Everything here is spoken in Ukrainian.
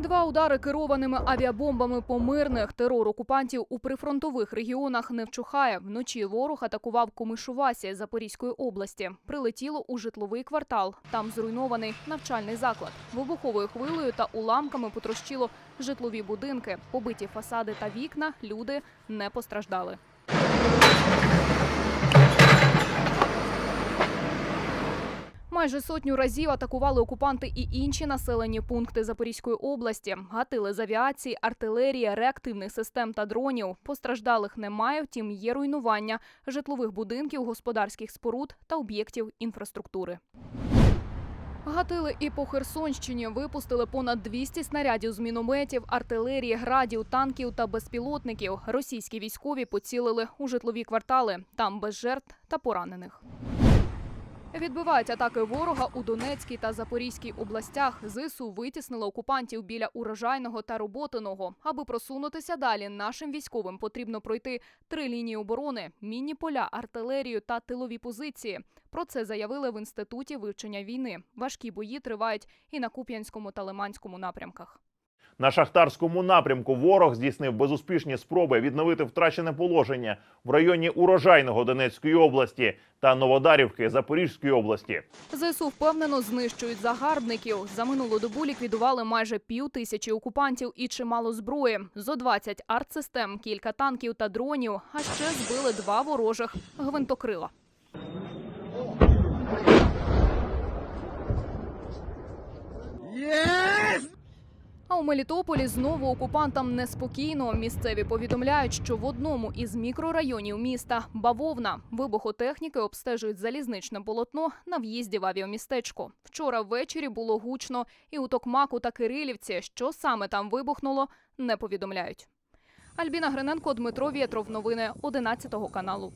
Два удари керованими авіабомбами по мирних терор окупантів у прифронтових регіонах не вчухає. Вночі ворог атакував Комишувасі Запорізької області. Прилетіло у житловий квартал. Там зруйнований навчальний заклад. Вибуховою хвилею та уламками потрощило житлові будинки. Побиті фасади та вікна. Люди не постраждали. Майже сотню разів атакували окупанти і інші населені пункти Запорізької області. Гатили з авіації, артилерії, реактивних систем та дронів. Постраждалих немає, втім є руйнування житлових будинків, господарських споруд та об'єктів інфраструктури. Гатили і по Херсонщині випустили понад 200 снарядів з мінометів, артилерії, градів, танків та безпілотників. Російські військові поцілили у житлові квартали. Там без жертв та поранених. Відбивають атаки ворога у Донецькій та Запорізькій областях. ЗСУ витіснило окупантів біля урожайного та роботиного. Аби просунутися далі, нашим військовим потрібно пройти три лінії оборони: мінні поля, артилерію та тилові позиції. Про це заявили в інституті вивчення війни. Важкі бої тривають і на Куп'янському та Лиманському напрямках. На шахтарському напрямку ворог здійснив безуспішні спроби відновити втрачене положення в районі урожайного Донецької області та Новодарівки Запорізької області. ЗСУ впевнено знищують загарбників. За минулу добу ліквідували майже пів тисячі окупантів і чимало зброї. Зо 20 артсистем, кілька танків та дронів, а ще збили два ворожих гвинтокрила. А у Мелітополі знову окупантам неспокійно. Місцеві повідомляють, що в одному із мікрорайонів міста Бавовна вибухотехніки обстежують залізничне полотно на в'їзді в авіамістечко. Вчора ввечері було гучно, і у Токмаку та Кирилівці, що саме там вибухнуло, не повідомляють. Альбіна Гриненко, Дмитро Вєтров. Новини 11 каналу.